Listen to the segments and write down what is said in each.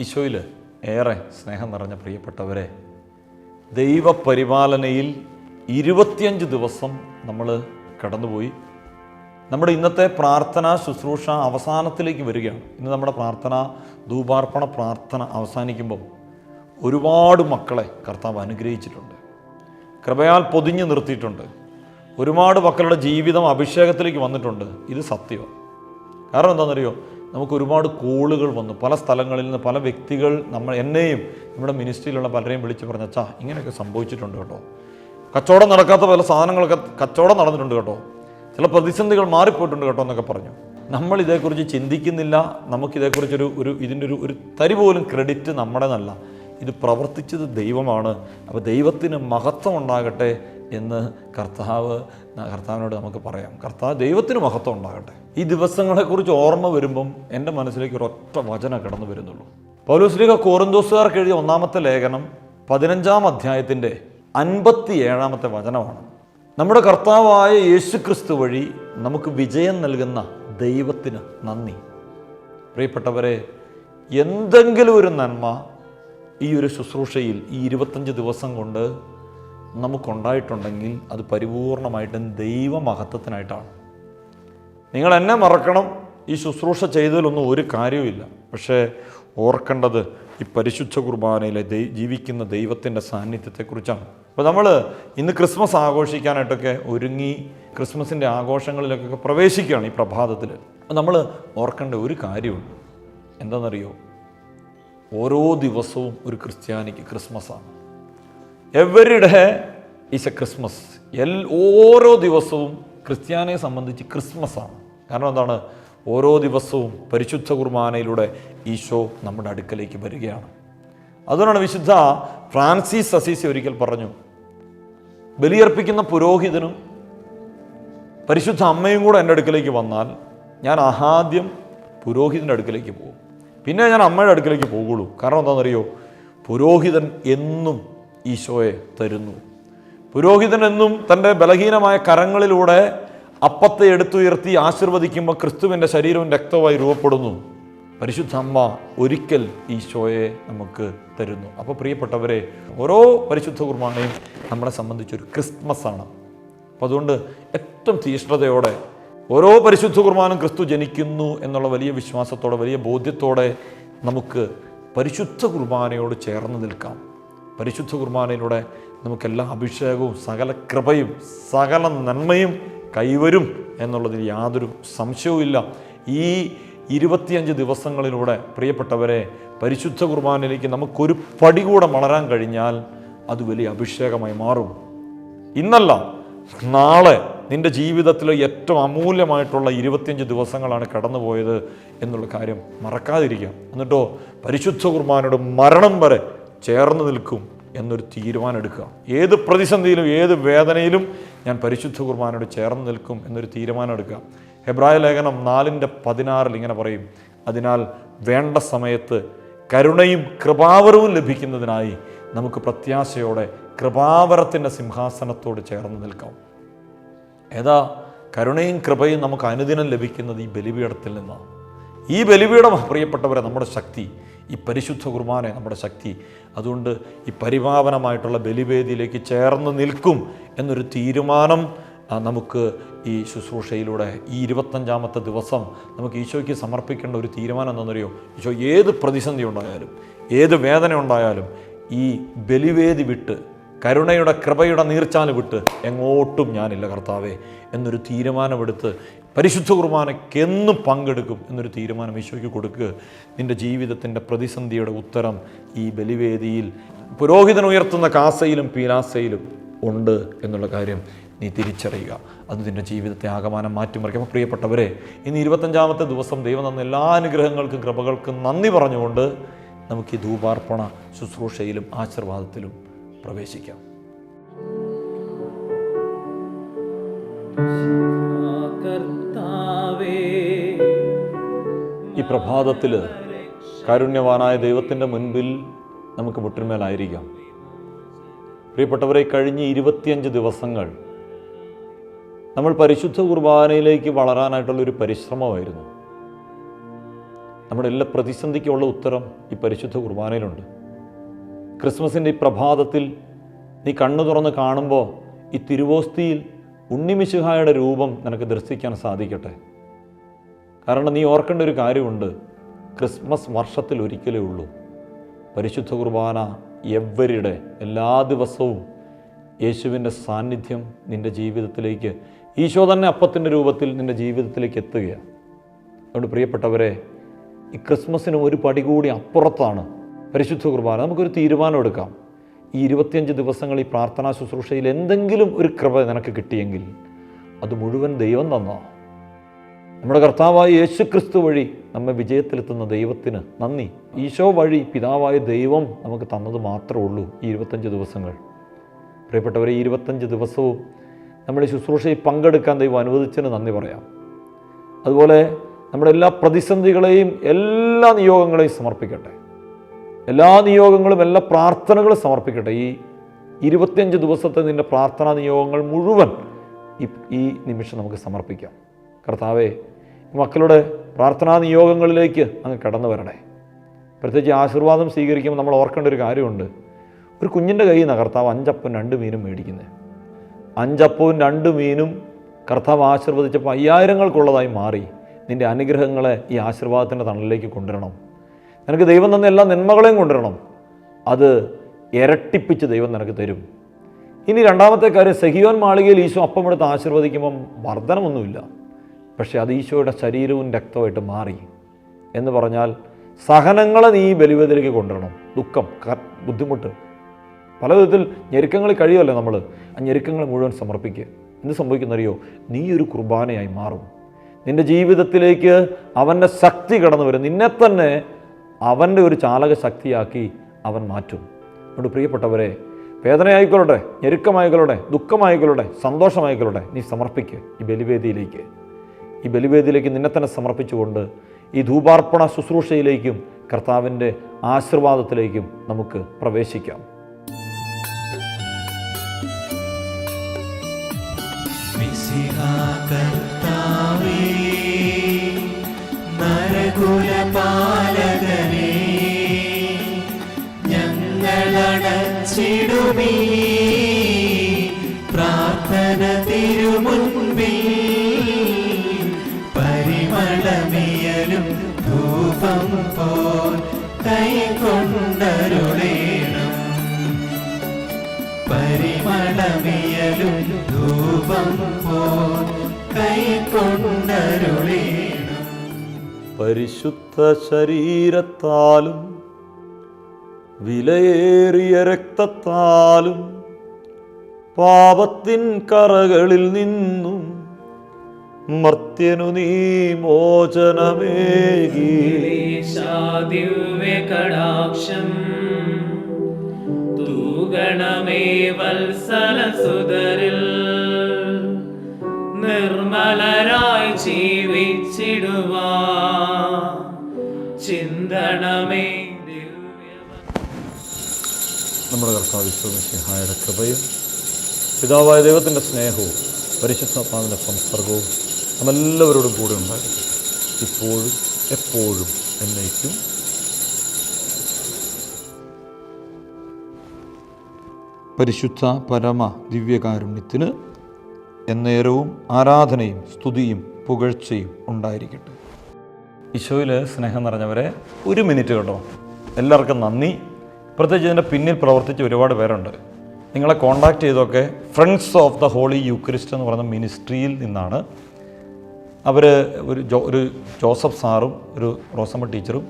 ഈശോയിൽ ഏറെ സ്നേഹം നിറഞ്ഞ പ്രിയപ്പെട്ടവരെ ദൈവപരിപാലനയിൽ ഇരുപത്തിയഞ്ച് ദിവസം നമ്മൾ കടന്നുപോയി. നമ്മുടെ ഇന്നത്തെ പ്രാർത്ഥനാ ശുശ്രൂഷ അവസാനത്തിലേക്ക് വരികയാണ്. ഇന്ന് നമ്മുടെ പ്രാർത്ഥന ധൂപാർപ്പണ പ്രാർത്ഥന അവസാനിക്കുമ്പം ഒരുപാട് മക്കളെ കർത്താവ് അനുഗ്രഹിച്ചിട്ടുണ്ട്. കൃപയാൽ പൊതിഞ്ഞു നിർത്തിയിട്ടുണ്ട്. ഒരുപാട് മക്കളുടെ ജീവിതം അഭിഷേകത്തിലേക്ക് വന്നിട്ടുണ്ട്. ഇത് സത്യമാണ്. കാരണം എന്താണെന്നറിയോ? നമുക്ക് ഒരുപാട് കോളുകൾ വന്നു. പല സ്ഥലങ്ങളിൽ നിന്ന് പല വ്യക്തികൾ നമ്മൾ എന്നെയും നമ്മുടെ മിനിസ്ട്രിയിലുള്ള പലരെയും വിളിച്ച് പറഞ്ഞ അച്ഛാ ഇങ്ങനെയൊക്കെ സംഭവിച്ചിട്ടുണ്ട് കേട്ടോ. കച്ചവടം നടക്കാത്ത പല സാധനങ്ങളൊക്കെ കച്ചവടം നടന്നിട്ടുണ്ട് കേട്ടോ. ചില പ്രതിസന്ധികൾ മാറിപ്പോയിട്ടുണ്ട് കേട്ടോ എന്നൊക്കെ പറഞ്ഞു. നമ്മൾ ഇതേക്കുറിച്ച് ചിന്തിക്കുന്നില്ല. നമുക്കിതേക്കുറിച്ചൊരു ഒരു ഇതിന്റെ ഒരു ഒരു തരി പോലും ക്രെഡിറ്റ് നമ്മുടെ നല്ല ഇത് പ്രവർത്തിച്ചത് ദൈവമാണ്. അപ്പോൾ ദൈവത്തിന് മഹത്വം ഉണ്ടാകട്ടെ എന്ന് കർത്താവ് കർത്താവിനോട് നമുക്ക് പറയാം. കർത്താവ് ദൈവത്തിന് മഹത്വം ഉണ്ടാകട്ടെ. ഈ ദിവസങ്ങളെക്കുറിച്ച് ഓർമ്മ വരുമ്പം എന്റെ മനസ്സിലേക്ക് ഒരൊറ്റ വചനം കടന്നു വരുന്നുള്ളൂ. പൗലോസ്ലിക കോറിന്തോസുകാർക്ക് എഴുതിയ ഒന്നാമത്തെ ലേഖനം പതിനഞ്ചാം അധ്യായത്തിന്റെ അൻപത്തി ഏഴാമത്തെ വചനമാണ്. നമ്മുടെ കർത്താവായ യേശു ക്രിസ്തു വഴി നമുക്ക് വിജയം നൽകുന്ന ദൈവത്തിന് നന്ദി. പ്രിയപ്പെട്ടവരെ എന്തെങ്കിലും ഒരു നന്മ ഈ ഒരു ശുശ്രൂഷയിൽ ഈ ഇരുപത്തഞ്ച് ദിവസം കൊണ്ട് നമുക്കുണ്ടായിട്ടുണ്ടെങ്കിൽ അത് പരിപൂർണമായിട്ടും ദൈവമഹത്വത്തിനായിട്ടാണ്. നിങ്ങൾ എന്നെ മറക്കണം. ഈ ശുശ്രൂഷ ചെയ്തതിലൊന്നും ഒരു കാര്യവുമില്ല. പക്ഷേ ഓർക്കേണ്ടത് ഈ പരിശുദ്ധ കുർബാനയിലെ ദൈ ജീവിക്കുന്ന ദൈവത്തിന്റെ സാന്നിധ്യത്തെക്കുറിച്ചാണ്. അപ്പോൾ നമ്മൾ ഇന്ന് ക്രിസ്മസ് ആഘോഷിക്കാനായിട്ടൊക്കെ ഒരുങ്ങി ക്രിസ്മസിന്റെ ആഘോഷങ്ങളിലൊക്കെ പ്രവേശിക്കുകയാണ് ഈ പ്രഭാതത്തിൽ. നമ്മൾ ഓർക്കേണ്ട ഒരു കാര്യമുണ്ട്. എന്താണെന്നറിയോ? ഓരോ ദിവസവും ഒരു ക്രിസ്ത്യാനിക്ക് ക്രിസ്മസാണ്. Every day is a Christmas L ഓരോ ദിവസവും ക്രിസ്ത്യാനിയെ സംബന്ധിച്ച് ക്രിസ്മസാണ് കാരണം എന്താണ്? ഓരോ ദിവസവും പരിശുദ്ധ കുർബാനയിലൂടെ ഈശോ നമ്മുടെ അടുക്കലേക്ക് വരികയാണ്. അതുകൊണ്ടാണ് വിശുദ്ധ ഫ്രാൻസിസ് അസീസി ഒരിക്കൽ പറഞ്ഞു ബലിയർപ്പിക്കുന്ന പുരോഹിതനും പരിശുദ്ധ അമ്മയും കൂടെ എന്റെ അടുക്കലേക്ക് വന്നാൽ ഞാൻ ആദ്യം പുരോഹിതന്റെ അടുക്കലേക്ക് പോകും. പിന്നെ ഞാൻ അമ്മയുടെ അടുക്കലേക്ക് പോകുള്ളൂ. കാരണം എന്താണെന്നറിയോ? പുരോഹിതൻ എന്നും ഈശോയെ തരുന്നു. പുരോഹിതൻ എന്നും തന്റെ ബലഹീനമായ കരങ്ങളിലൂടെ അപ്പത്തെ എടുത്തുയർത്തി ആശീർവദിക്കുമ്പോൾ ക്രിസ്തുവിന്റെ ശരീരവും രക്തവുമായി രൂപപ്പെടുന്നു. പരിശുദ്ധ അമ്മ ഒരിക്കൽ ഈശോയെ നമുക്ക് തരുന്നു. അപ്പോൾ പ്രിയപ്പെട്ടവരെ ഓരോ പരിശുദ്ധ കുർബാനയും നമ്മളെ സംബന്ധിച്ചൊരു ക്രിസ്മസ് ആണ്. അപ്പോൾ അതുകൊണ്ട് ഏറ്റവും തീഷ്ണതയോടെ ഓരോ പരിശുദ്ധ കുർബാനും ക്രിസ്തു ജനിക്കുന്നു എന്നുള്ള വലിയ വിശ്വാസത്തോടെ വലിയ ബോധ്യത്തോടെ നമുക്ക് പരിശുദ്ധ കുർബാനയോട് ചേർന്ന് നിൽക്കാം. പരിശുദ്ധ കുർബാനയിലൂടെ നമുക്കെല്ലാ അഭിഷേകവും സകല കൃപയും സകല നന്മയും കൈവരും എന്നുള്ളതിൽ യാതൊരു സംശയവുമില്ല. ഈ ഇരുപത്തിയഞ്ച് ദിവസങ്ങളിലൂടെ പ്രിയപ്പെട്ടവരെ പരിശുദ്ധ കുർബാനയിലേക്ക് നമുക്കൊരു പടി കൂടെ വളരാൻ കഴിഞ്ഞാൽ അത് വലിയ അഭിഷേകമായി മാറും. ഇന്നല്ല നാളെ നിന്റെ ജീവിതത്തിലെ ഏറ്റവും അമൂല്യമായിട്ടുള്ള ഇരുപത്തിയഞ്ച് ദിവസങ്ങളാണ് കടന്നുപോയത് എന്നുള്ള കാര്യം മറക്കാതിരിക്കുക. എന്നിട്ടോ പരിശുദ്ധ കുർബാനയുടെ മരണം വരെ ചേർന്ന് നിൽക്കും. എന്നൊരു തീരുമാനം എടുക്കുക ഏത് പ്രതിസന്ധിയിലും ഏത് വേദനയിലും ഞാൻ പരിശുദ്ധ കുർബാനയോട് ചേർന്ന് നിൽക്കും എന്നൊരു തീരുമാനം എടുക്കുക ഹെബ്രായ ലേഖനം നാലിന്റെ പതിനാറിൽ ഇങ്ങനെ പറയും അതിനാൽ വേണ്ട സമയത്ത് കരുണയും കൃപാവരവും ലഭിക്കുന്നതിനായി നമുക്ക് പ്രത്യാശയോടെ കൃപാവരത്തിന്റെ സിംഹാസനത്തോട് ചേർന്ന് നിൽക്കാം. ഏതാ? കരുണയും കൃപയും നമുക്ക് അനുദിനം ലഭിക്കുന്നത് ഈ ബലിപീഠത്തിൽ നിന്നാണ്. ഈ ബലിപീഠം പ്രിയപ്പെട്ടവരെ നമ്മുടെ ശക്തി. ഈ പരിശുദ്ധ കുർബാന നമ്മുടെ ശക്തി. അതുകൊണ്ട് ഈ പരിപാവനമായിട്ടുള്ള ബലിവേദിയിലേക്ക് ചേർന്ന് നിൽക്കും എന്നൊരു തീരുമാനം നമുക്ക് ഈ ശുശ്രൂഷയിലൂടെ ഈ ഇരുപത്തഞ്ചാമത്തെ ദിവസം നമുക്ക് ഈശോയ്ക്ക് സമർപ്പിക്കേണ്ട ഒരു തീരുമാനം എന്താണെന്നറിയോ? ഈശോ ഏത് പ്രതിസന്ധി ഉണ്ടായാലും ഏത് വേദന ഉണ്ടായാലും ഈ ബലിവേദി വിട്ട് കരുണയുടെ കൃപയുടെ നീർച്ചാൽ വിട്ട് എങ്ങോട്ടും ഞാനില്ല കർത്താവേ എന്നൊരു തീരുമാനമെടുത്ത് പരിശുദ്ധ കുർബാനയ്ക്ക് എന്നും പങ്കെടുക്കും എന്നൊരു തീരുമാനം ഈശോയ്ക്ക് കൊടുക്കുക. നിന്റെ ജീവിതത്തിന്റെ പ്രതിസന്ധിയുടെ ഉത്തരം ഈ ബലിവേദിയിൽ പുരോഹിതൻ ഉയർത്തുന്ന കാസയിലും പീലാസയിലും ഉണ്ട് എന്നുള്ള കാര്യം നീ തിരിച്ചറിയുക. അത് നിന്റെ ജീവിതത്തെ ആകമാനം മാറ്റിമറിക്കും. അപ്പോൾ പ്രിയപ്പെട്ടവരെ ഇന്ന് ഇരുപത്തഞ്ചാമത്തെ ദിവസം ദൈവം തന്ന എല്ലാ അനുഗ്രഹങ്ങൾക്കും കൃപകൾക്കും നന്ദി പറഞ്ഞുകൊണ്ട് നമുക്ക് ഈ ധൂപാർപ്പണ ശുശ്രൂഷയിലും ആശീർവാദത്തിലും പ്രവേശിക്കാം. ഈ പ്രഭാതത്തിൽ കാരുണ്യവാനായ ദൈവത്തിന്റെ മുൻപിൽ നമുക്ക് മുട്ടിന്മേലായിരിക്കാം. പ്രിയപ്പെട്ടവരെ കഴിഞ്ഞ ഇരുപത്തിയഞ്ച് ദിവസങ്ങൾ നമ്മൾ പരിശുദ്ധ കുർബാനയിലേക്ക് വളരാനായിട്ടുള്ളൊരു പരിശ്രമമായിരുന്നു. നമ്മുടെ എല്ലാ പ്രതിസന്ധിക്കുള്ള ഉത്തരം ഈ പരിശുദ്ധ കുർബാനയിലുണ്ട്. ക്രിസ്മസിന്റെ ഈ പ്രഭാതത്തിൽ നീ കണ്ണു തുറന്ന് കാണുമ്പോൾ ഈ തിരുവോസ്തിയിൽ ഉണ്ണിമിശുഹായുടെ രൂപം നിനക്ക് ദർശിക്കാൻ സാധിക്കട്ടെ. കാരണം നീ ഓർക്കേണ്ട ഒരു കാര്യമുണ്ട്. ക്രിസ്മസ് വർഷത്തിൽ ഒരിക്കലേ ഉള്ളൂ. പരിശുദ്ധ കുർബാന എവരുടെ എല്ലാ ദിവസവും യേശുവിന്റെ സാന്നിധ്യം നിന്റെ ജീവിതത്തിലേക്ക് ഈശോ തന്നെ അപ്പത്തിന്റെ രൂപത്തിൽ നിന്റെ ജീവിതത്തിലേക്ക് എത്തുകയാണ്. അതുകൊണ്ട് പ്രിയപ്പെട്ടവരെ ഈ ക്രിസ്മസിന് ഒരു പടി കൂടി അപ്പുറത്താണ് പരിശുദ്ധ കുർബാന നമുക്കൊരു തീരുമാനം എടുക്കാം. ഈ ഇരുപത്തിയഞ്ച് ദിവസങ്ങൾ ഈ പ്രാർത്ഥനാ ശുശ്രൂഷയിൽ എന്തെങ്കിലും ഒരു കൃപ നിനക്ക് കിട്ടിയെങ്കിൽ അത് മുഴുവൻ ദൈവം തന്നോ? നമ്മുടെ കർത്താവായ യേശു ക്രിസ്തു വഴി നമ്മെ വിജയത്തിലെത്തുന്ന ദൈവത്തിന് നന്ദി. ഈശോ വഴി പിതാവായ ദൈവം നമുക്ക് തന്നത് മാത്രമേ ഉള്ളൂ ഈ ഇരുപത്തഞ്ച് ദിവസങ്ങൾ. പ്രിയപ്പെട്ടവരെ ഈ ഇരുപത്തഞ്ച് ദിവസവും നമ്മുടെ ശുശ്രൂഷയിൽ പങ്കെടുക്കാൻ ദൈവം അനുവദിച്ചതിന് നന്ദി പറയാം. അതുപോലെ നമ്മുടെ എല്ലാ പ്രതിസന്ധികളെയും എല്ലാ നിയോഗങ്ങളെയും സമർപ്പിക്കട്ടെ. എല്ലാ നിയോഗങ്ങളും എല്ലാ പ്രാർത്ഥനകളും സമർപ്പിക്കട്ടെ. ഈ ഇരുപത്തിയഞ്ച് ദിവസത്തെ നിന്റെ പ്രാർത്ഥനാ നിയോഗങ്ങൾ മുഴുവൻ ഈ നിമിഷം നമുക്ക് സമർപ്പിക്കാം. കർത്താവേ മക്കളുടെ പ്രാർത്ഥനാ നിയോഗങ്ങളിലേക്ക് അങ്ങ് കടന്നു വരണേ. പ്രത്യേകിച്ച് ആശീർവാദം സ്വീകരിക്കുമ്പോൾ നമ്മൾ ഓർക്കേണ്ട ഒരു കാര്യമുണ്ട്. ഒരു കുഞ്ഞിന്റെ കയ്യിൽ നിന്നാണ് കർത്താവ് അഞ്ചപ്പം രണ്ട് മീനും മേടിക്കുന്നത്. അഞ്ചപ്പവും രണ്ട് മീനും കർത്താവ് ആശീർവദിച്ചപ്പോൾ അയ്യായിരങ്ങൾക്കുള്ളതായി മാറി. നിന്റെ അനുഗ്രഹങ്ങളെ ഈ ആശീർവാദത്തിന്റെ തണലിലേക്ക് കൊണ്ടുവരണം. നിനക്ക് ദൈവം തന്ന എല്ലാ നന്മകളെയും കൊണ്ടുവരണം. അത് ഇരട്ടിപ്പിച്ച് ദൈവം നിനക്ക് തരും. ഇനി രണ്ടാമത്തെ കാര്യം സഹിയോൻ മാളികയിൽ ഈശോ അപ്പം എടുത്ത് ആശീർവദിക്കുമ്പം വർധനമൊന്നുമില്ല. പക്ഷേ അത് ഈശോയുടെ ശരീരവും രക്തമായിട്ട് മാറി. എന്ന് പറഞ്ഞാൽ സഹനങ്ങളെ നീ ബലിവേദിലേക്ക് കൊണ്ടുവരണം. ദുഃഖം ബുദ്ധിമുട്ട്. പല വിധത്തിൽ ഞെരുക്കങ്ങൾ കഴിയുമല്ലോ നമ്മൾ. ആ ഞെരുക്കങ്ങൾ മുഴുവൻ സമർപ്പിക്കുക. എന്ത് സംഭവിക്കുന്നറിയോ? നീ ഒരു കുർബാനയായി മാറും. നിന്റെ ജീവിതത്തിലേക്ക് അവന്റെ ശക്തി കടന്നു വരും. നിന്നെ തന്നെ അവന്റെ ഒരു ചാലക ശക്തിയാക്കി അവൻ മാറ്റും. അതുകൊണ്ട് പ്രിയപ്പെട്ടവരെ വേദനയായിക്കൊള്ളട്ടെ ഞെരുക്കമായിക്കൊള്ളട്ടെ ദുഃഖമായിക്കൊള്ളട്ടെ സന്തോഷമായിക്കൊള്ളട്ടെ നീ സമർപ്പിക്കുക ഈ ബലിവേദിയിലേക്ക്. ഈ ബലിവേദിയിലേക്ക് നിന്നെ തന്നെ സമർപ്പിച്ചുകൊണ്ട് ഈ ധൂപാർപ്പണ ശുശ്രൂഷയിലേക്കും കർത്താവിന്റെ ആശീർവാദത്തിലേക്കും നമുക്ക് പ്രവേശിക്കാം. കർത്താവേ ഞങ്ങളടച്ചിടുമീ പ്രാർത്ഥന തിരുമുൻപിൽ പരിമളമിയലും ധൂപം പോൽ കൈകൊണ്ടരുളേണം. പരിമളമിയലും ധൂപം പോൽ കൈകൊണ്ടരുളേണം. പരിശുദ്ധ ശരീരത്താലും വിലയേറിയ രക്തത്താലും പാപത്തിൻ കറകളിൽ നിന്നും മർത്യനു നീ മോചനമേകി. ദിവ്യകടാക്ഷം തൂഗണമേ വത്സലസുതരിൽ നിർമ്മലരായി ജീവിച്ചിടുവാ. ചിന്തണമേ ദിവ്യ നമ്മുടെ കർത്താവ് വിശ്വമിസിഹായുടെ കൃപയും പിതാവായ ദൈവത്തിന്റെ സ്നേഹവും പരിശുദ്ധാത്മാവിന്റെ സംസർഗവും നമ്മെല്ലാവരോടും കൂടെ ഉണ്ടായിരുന്നു ഇപ്പോഴും എപ്പോഴും എന്നേക്കും. പരിശുദ്ധ പരമ ദിവ്യകാരുണ്യത്തിന് എന്നേരവും ആരാധനയും സ്തുതിയും പുകഴ്ചയും ഉണ്ടായിരിക്കട്ടെ. ഈശോയിൽ സ്നേഹം നിറഞ്ഞവരെ ഒരു മിനിറ്റ് കേട്ടോ. എല്ലാവർക്കും നന്ദി. പ്രത്യേകിച്ച് ഇതിന്റെ പിന്നിൽ പ്രവർത്തിച്ച ഒരുപാട് പേരുണ്ട്. നിങ്ങളെ കോണ്ടാക്ട് ചെയ്തൊക്കെ friends of the holy Eucharist എന്ന് പറയുന്ന മിനിസ്ട്രിയിൽ നിന്നാണ്. അവർ ഒരു ജോ ഒരു ജോസഫ് സാറും ഒരു റോസമ്മ ടീച്ചറും.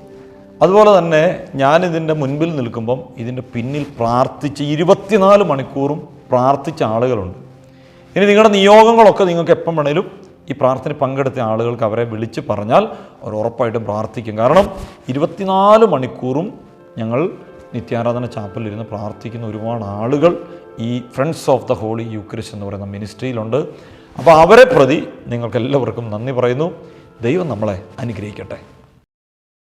അതുപോലെ തന്നെ ഞാനിതിന്റെ മുൻപിൽ നിൽക്കുമ്പം ഇതിന്റെ പിന്നിൽ പ്രാർത്ഥിച്ച് ഇരുപത്തിനാല് മണിക്കൂറും പ്രാർത്ഥിച്ച ആളുകളുണ്ട്. ഇനി നിങ്ങളുടെ നിയോഗങ്ങളൊക്കെ നിങ്ങൾക്ക് എപ്പം വേണേലും ഈ പ്രാർത്ഥന പങ്കെടുത്ത ആളുകൾക്ക് അവരെ വിളിച്ച് പറഞ്ഞാൽ അവർ ഉറപ്പായിട്ടും പ്രാർത്ഥിക്കും. കാരണം ഇരുപത്തിനാല് മണിക്കൂറും ഞങ്ങൾ നിത്യാരാധന ചാപ്പലിരുന്ന് പ്രാർത്ഥിക്കുന്ന ഒരുപാട് ആളുകൾ ഈ friends of the holy Eucharist എന്ന് പറയുന്ന മിനിസ്ട്രിയിലുണ്ട്. അപ്പോൾ അവരെ പ്രതി നിങ്ങൾക്കെല്ലാവർക്കും നന്ദി പറയുന്നു. ദൈവം നമ്മളെ അനുഗ്രഹിക്കട്ടെ.